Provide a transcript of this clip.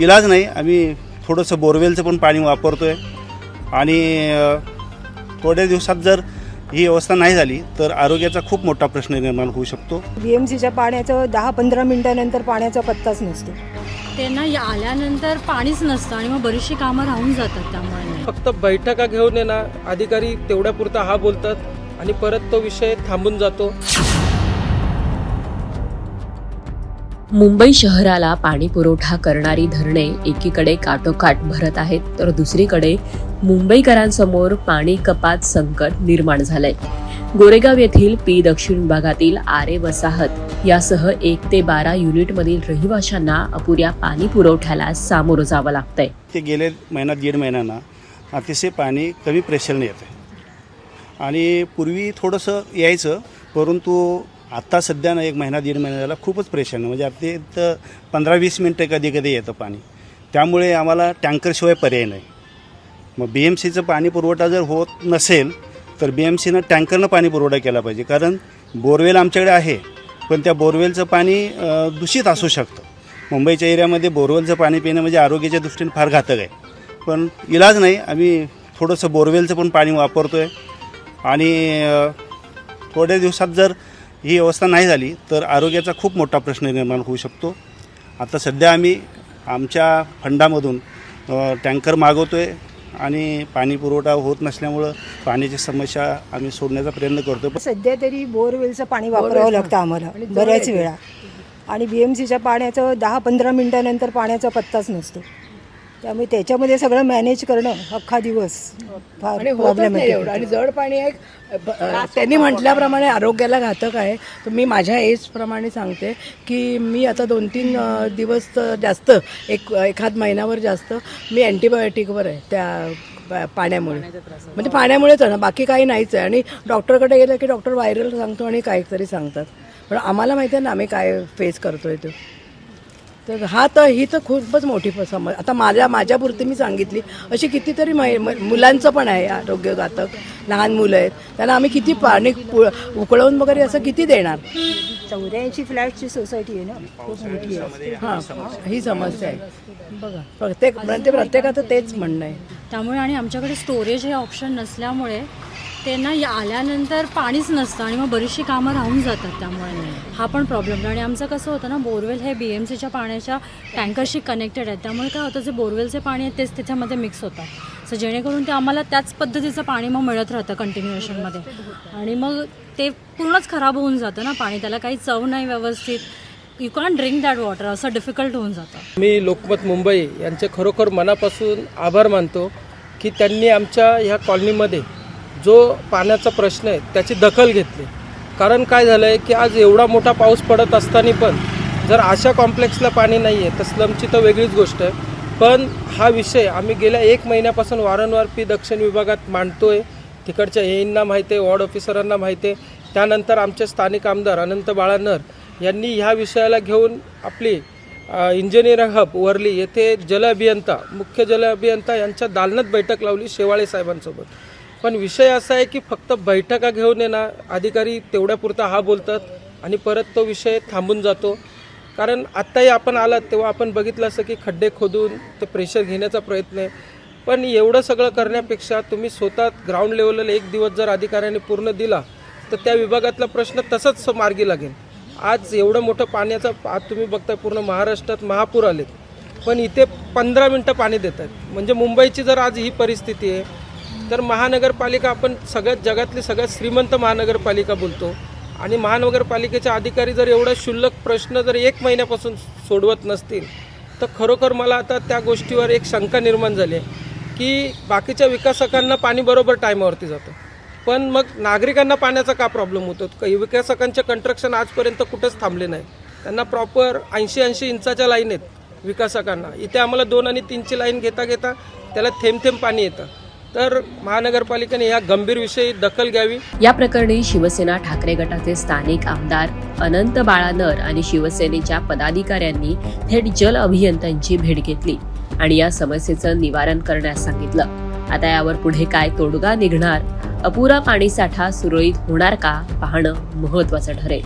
इलाज नाही आम्ही थोडंसं बोरवेलचं पण पाणी वापरतो आहे आणि थोड्या दिवसात जर ही व्यवस्था नाही झाली तर आरोग्याचा खूप मोठा प्रश्न निर्माण होऊ शकतो. बी एम सीच्या पाण्याचं दहा पंधरा मिनिटानंतर पाण्याचा पत्ताच नसतो. ते ना या- आल्यानंतर पाणीच नसतं आणि मग बरीचशी कामं राहून जातात त्यामुळे. फक्त बैठका घेऊन ना अधिकारी तेवढ्यापुरता हा बोलतात आणि परत तो विषय थांबून जातो. मुंबई शहराला पाणी पुरवठा करणारी धरणे एकीकडे काटोकाट भरत आहेत तर दुसरीकडे मुंबईकरांसमोर पाणी कपात संकट निर्माण झालंय. गोरेगाव येथील पी दक्षिण विभागातील आरे वसाहत यासह एक ते बारा युनिटमधील रहिवाशांना अपुऱ्या पाणी पुरवठ्याला सामोरं जावं लागतंय. ते गेले महिना दीड महिन्यांना अतिशय पाणी कमी प्रेशरने येतं आणि पूर्वी थोडंसं यायचं परंतु आत्ता सध्या ना एक महिना दीड महिना झाला खूपच प्रेशरनं म्हणजे आता तर पंधरा वीस मिनटं कधी कधी येतं पाणी. त्यामुळे आम्हाला टँकरशिवाय पर्याय नाही. मग बी एम सीचं पाणी पुरवठा जर होत नसेल तर बी एम सीनं टँकरनं पाणी पुरवठा केला पाहिजे. कारण बोरवेल आमच्याकडे आहे पण त्या बोरवेलचं पाणी दूषित असू शकतं. मुंबईच्या एरियामध्ये बोरवेलचं पाणी पिणं म्हणजे आरोग्याच्या दृष्टीने फार घातक आहे. पण इलाज नाही आम्ही थोडंसं बोरवेलचं पण पाणी वापरतो आहे आणि थोड्या दिवसात जर ही व्यवस्था नाही झाली तर आरोग्याचा खूप मोठा प्रश्न निर्माण होऊ शकतो. आता सध्या आम्ही आमच्या फंडामधून टँकर मागवतो आहे आणि पाणी पुरवठा होत नसल्यामुळं पाण्याची समस्या आम्ही सोडण्याचा प्रयत्न करतो पण सध्या तरी बोरवेलचं पाणी वापरावं लागतं आम्हाला बऱ्याच वेळा. आणि बी एम सीच्या पाण्याचं दहा पंधरा मिनिटानंतर पाण्याचा पत्ताच नसतो. त्यामुळे त्याच्यामध्ये सगळं मॅनेज करणं अख्खा दिवस फार आणि होतच प्रॉब्लेम नाही एवढं. आणि जड पाणी ब- अ, त्यांनी म्हटल्याप्रमाणे आरोग्याला घातक आहे. तर मी माझ्या एजप्रमाणे सांगते की मी आता दोन तीन अ, दिवस तर जास्त एक एखाद महिन्यावर जास्त मी अँटीबायोटिकवर आहे त्या पा- पाण्यामुळे. म्हणजे पाण्यामुळेच आहे ना बाकी काही नाहीच आहे. आणि डॉक्टरकडे गेलं की डॉक्टर व्हायरल सांगतो आणि काहीतरी सांगतात. पण आम्हाला माहिती आहे ना आम्ही काय फेस करतोय ते. तर हा तर ही तर खूपच मोठी समज आता माझ्या माझ्यापुरती मी सांगितली. अशी कितीतरी मै मुलांचं पण आहे आरोग्य घातक लहान मुलं आहेत. त्यांना आम्ही किती पाणी पु- उकळवून वगैरे असं किती देणार? चौऱ्याऐंशी फ्लॅटची सोसायटी आहे ना. खूप मोठी आहे. हां ही समस्या आहे. बघा प्रत्येक म्हणजे प्रत्येकाचं तेच म्हणणं आहे. त्यामुळे आणि आमच्याकडे स्टोरेज हे ऑप्शन नसल्यामुळे ते ना या- आल्यानंतर पाणीच नसतं आणि मग बरीचशी कामं राहून जातात त्यामुळे. हा पण प्रॉब्लेम आणि आमचं कसं होतं ना बोरवेल हे बी एम सीच्या पाण्याच्या टँकरशी कनेक्टेड आहे त्यामुळे काय होतं जे बोरवेलचे पाणी आहे तेच त्याच्यामध्ये मिक्स होतात. सो जेणेकरून ते आम्हाला त्याच पद्धतीचं पाणी मग मिळत राहतं कंटिन्युएशनमध्ये आणि मग ते पूर्णच खराब होऊन जातं ना पाणी. त्याला काही चव नाही व्यवस्थित. You can drink that water असं डिफिकल्ट होऊन जातं. मी लोकमत मुंबई यांचे खरोखर मनापासून आभार मानतो की त्यांनी आमच्या ह्या कॉलनीमध्ये जो पाण्याचा प्रश्न आहे त्याची दखल घेतली. कारण काय झालं आहे की आज एवढा मोठा पाऊस पडत असताना पण जर अशा कॉम्प्लेक्सला पाणी नाही आहे तर स्लमची तर वेगळीच गोष्ट आहे. पण हा विषय आम्ही गेल्या एक महिन्यापासून वारंवार पी दक्षिण विभागात मांडतोय. तिकडच्या एईंना माहिती आहे वॉर्ड ऑफिसरांना माहिती आहे. त्यानंतर आमचे स्थानिक आमदार अनंत बाळानर यांनी ह्या विषयाला घेऊन आपली इंजिनिअरिंग हब वरली येथे जल अभियंता मुख्य जल अभियंता यांच्या दालनात बैठक लावली शेवाळे साहेबांसोबत. पण विषय असा आहे की फक्त बैठका घेऊन येणार अधिकारी तेवढ्यापुरता हा बोलतात आणि परत तो विषय थांबून जातो. कारण आत्ताही आपण आलात तेव्हा आपण बघितलं असं की खड्डे खोदून ते प्रेशर घेण्याचा प्रयत्न आहे. पण एवढं सगळं करण्यापेक्षा तुम्ही स्वतः ग्राउंड लेवलला एक दिवस जर अधिकाऱ्यांनी पूर्ण दिला तर त्या विभागातला प्रश्न तसंच मार्गी लागेल. आज एवढं मोठं पाण्याचा आज तुम्ही बघताय पूर्ण महाराष्ट्रात महापूर आलेत. पण इथे पंधरा मिनटं पाणी देत आहेत म्हणजे मुंबईची जर आज ही परिस्थिती आहे तर महानगरपालिका आपण सगळ्यात जगातली सगळ्यात श्रीमंत महानगरपालिका बोलतो. आणि महानगरपालिकेचे अधिकारी जर एवढा क्षुल्लक प्रश्न जर एक महिन्यापासून सोडवत नसतील तर खरोखर मला आता त्या गोष्टीवर एक शंका निर्माण झाली आहे की बाकीच्या विकासकांना पाणी बरोबर टायमावरती जातं. पण मग नागरिकांना पाण्याचा का प्रॉब्लेम होतो? काही विकासकांचे कंट्रक्शन आजपर्यंत कुठंच थांबले नाही. त्यांना प्रॉपर ऐंशी ऐंशी इंचाच्या लाईन आहेत विकासकांना. इथे आम्हाला दोन आणि तीनची लाईन घेता घेता त्याला थेंब थेंब पाणी येतं. तर महानगरपालिकेने या गंभीर विषयी दखल घ्यावी. या प्रकरणी शिवसेना ठाकरे गटाचे स्थानिक आमदार अनंत बाळानर आणि शिवसेनेच्या पदाधिकाऱ्यांनी थेट जल अभियंत्यांची भेट घेतली आणि या समस्येचं निवारण करण्यास सांगितलं. आता यावर पुढे काय तोडगा निघणार? अपुरा पाणीसाठा सुरळीत होणार का? पाहणं महत्वाचं ठरेल.